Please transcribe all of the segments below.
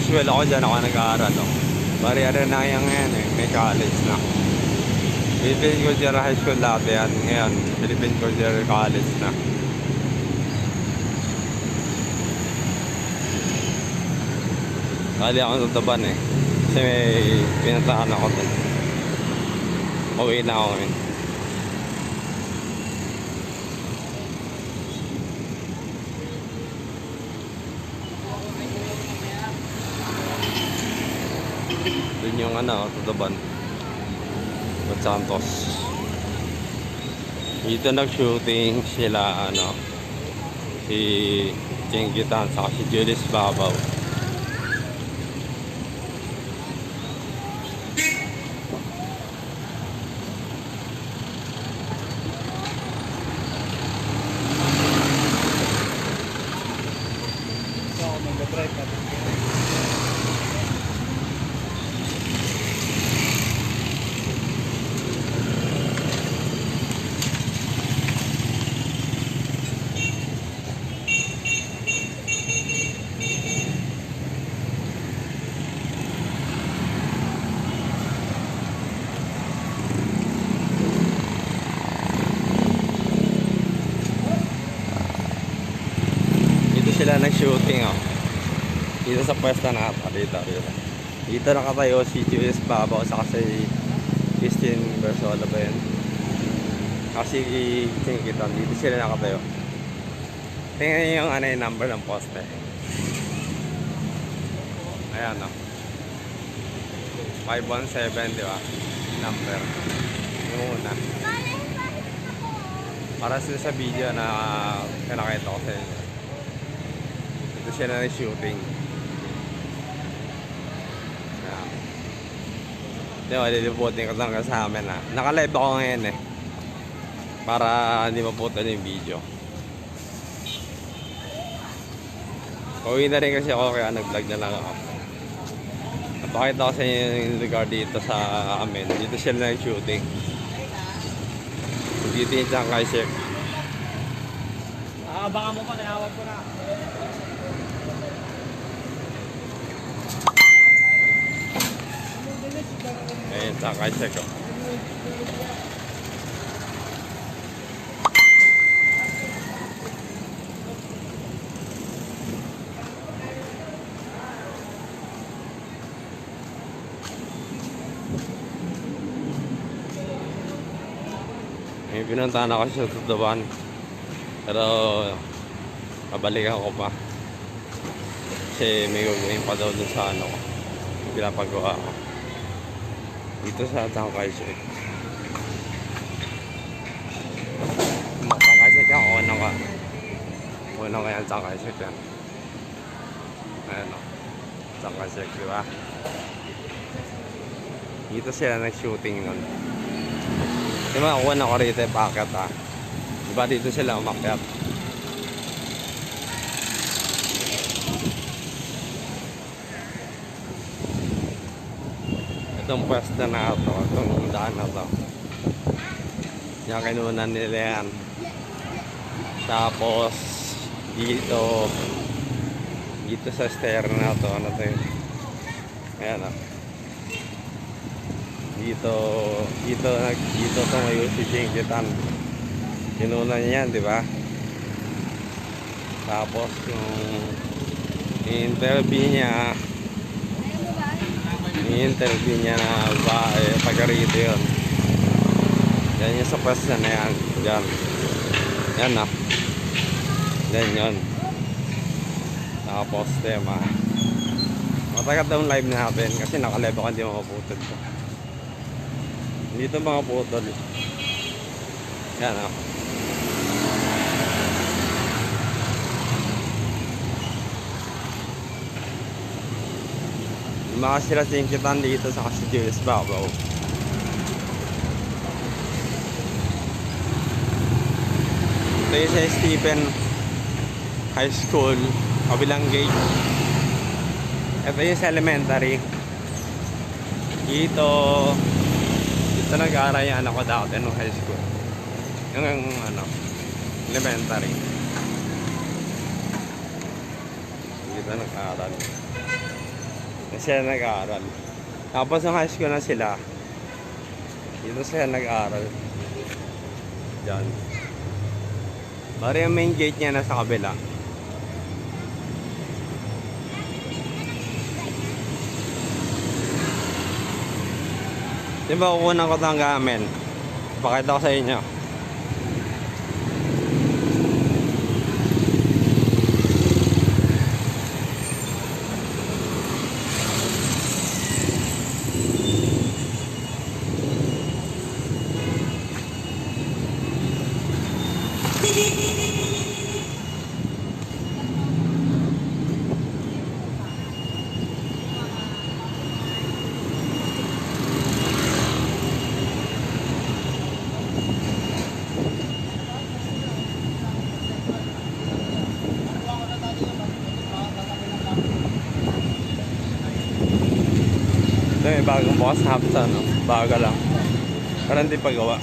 school ako dyan ako nag-aaral. Oh. Bari ano na yan ngayon eh, may college na. Philippine Culture High School dati yan. Ngayon, Philippine Culture College na. Kali ako sa taban eh. Kasi may pinatahan ako dun. Uwi na ako ngayon. Yung ano, tataban. Los Santos. Dito nag-shooting sila ano si Chingitan saka si Julius Babaw. Sila nag-shooting oh. Dito sa pwesto na ata. Dito, dito. Dito nakatayo si Julius Babaw saka si Christine Bersola ba yun? Kasi Chingitan. Dito sila nakatayo. Tingnan niyo yung ano yung number ng poste. Ayan oh. 517 di ba? Number. Yung una. Para sa video na pinakita ko sa inyo. Ito siya na shooting. Ayan. Di ba, liliputin ko lang sa amin na. Naka-live ako ngayon eh. Para hindi maputol yung video. Uwi na rin kasi ako kaya nag-vlog na lang ako. Napakita ko sa inyo yung lugar dito sa amin. Dito sila nag-shooting. Dito yung Chiang Kai-shek. Aabangan mo pa, nahawag ko na. Ayun, Chiang Kai-shek. oh. May pinuntahan ako sa Tutuban. Pero, pabalikan ko pa. Kasi may gagawin pa daw dun sa ano ko. Pinapagawa ko. Dito sa Tangkaysek. Tangkaysek yan, una ka. Una ka yan, Tangkaysek yan. Ayan oh. o. Tangkaysek, di ba? Dito sila nag-shooting nun. Di ba, kuha na ko rito yung packet ha. Ah. Di ba dito sila umakyat? Itong pwesto na ito, itong daan na ito. Yan kinunan nila yan. Tapos, dito, dito sa stair na ito, ano ito yun? Ayan o. Dito, dito, nag- dito tumayo si Jinkitan. Kinunan niya yan, di ba? Tapos, yung interview niya, i-interview niya na ba, eh, taga rito yun. Yan yung sa pwesto na yan. Yan. Yan na. Yan yun. Tapos, tema. Matagal daw live natin kasi nakalive ako hindi makaputol ko. Dito mga putol. Yan ah. Mga sila singkitan dito sa kasi Julius Babaw. Ito yung sa Stephen High School, kabilang gate. Ito yung sa elementary. Dito, dito nag-aaral yung anak ko dati nung high school. Yung ano, elementary. Dito nag-aaral. Sila nag-aaral. Tapos nung high school na sila, dito sila nag-aaral. Diyan. Bari ang main gate niya nasa kabila. Di ba kukunan ko itong gamin? Pakita ko sa inyo. Ito bagong bukas na hapsa, no? Baga lang. Pero hindi pa gawa.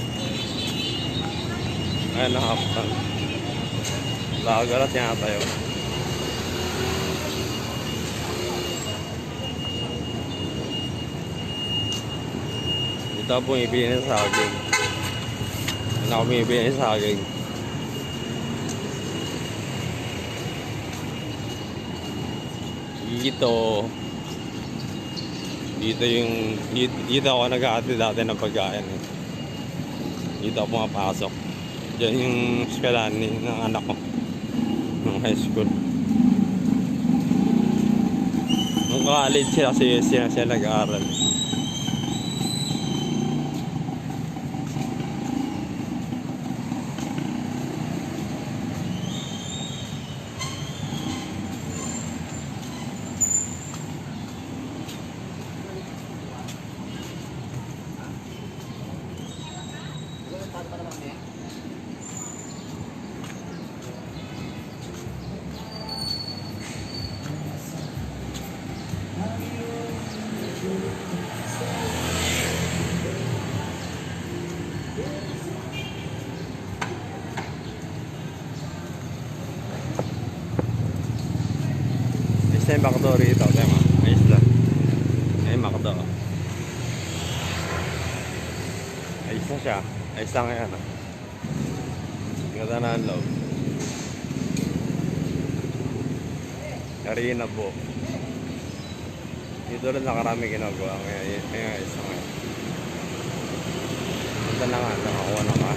Ayan ang hapsa. Baga lang tinatayo. Dito ako bumibili ng saging. Ano ako bumibili ng saging. Dito, dito yung dito, dito ako nag-aati dati ng pagkain. Dito ako pumapasok. Diyan yung eskwelahan ng anak ko. Ng high school. Nung college sila kasi sila sila nag-aaral Isa yung McDo rito, tema. Ayos lang. Ay, McDo. Ayos na siya. Ayos lang yan. ah. Ganda na ang loob. Karina po. Dito rin nakarami ginagawa. Kaya ayos lang yan. Ganda na nga. Nakakuha na ka.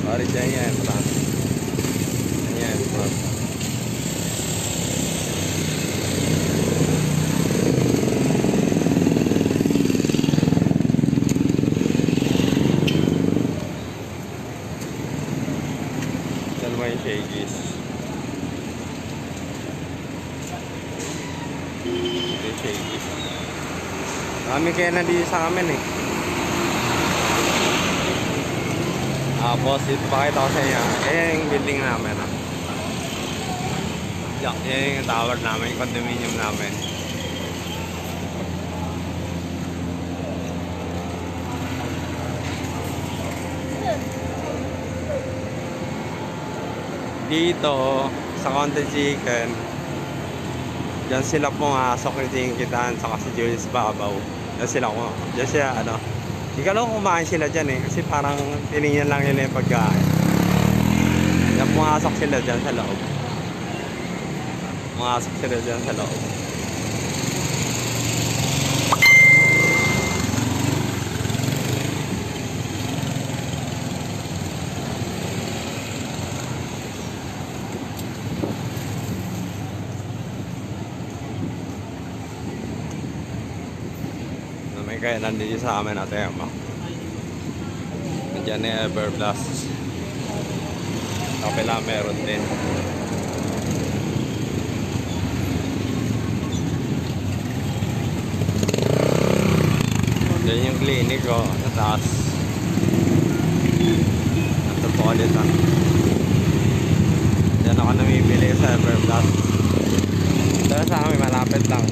Sorry dyan yan. Trans. Yan yan. Yan mo yung shakies. Ito yung shakies. Kami kaya nandito sa amin eh. Tapos dito pakita ko sa inyo. Ayan yung building namin. Ah. Yan, yan yung tower namin, yung condominium namin. dito sa Conte Chicken Diyan sila pumasok ni Jinkitan sa si Julius Babaw. Diyan sila ko. Diyan sila ano. Lang kumain sila dyan eh. Kasi parang tinignan lang nila yung pagkain. Diyan pumasok sila dyan sa loob. Pumasok sila dyan sa loob. Na kaya nandito sa amin na tema. Nandiyan ni Everblast. Kapila meron din. Diyan yung clinic ko sa taas. Metropolitan. Diyan ako namimili sa Everblast. Diyan sa amin malapit lang.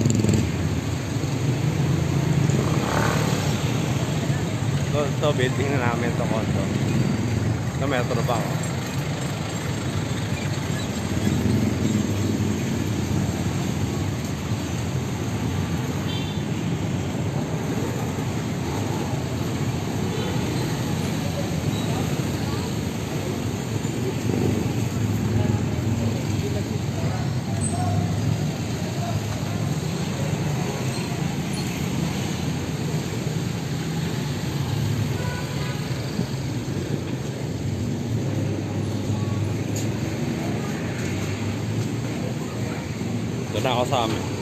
Ito, ito building na namin ito condo. Sa metro pa ako. Doon na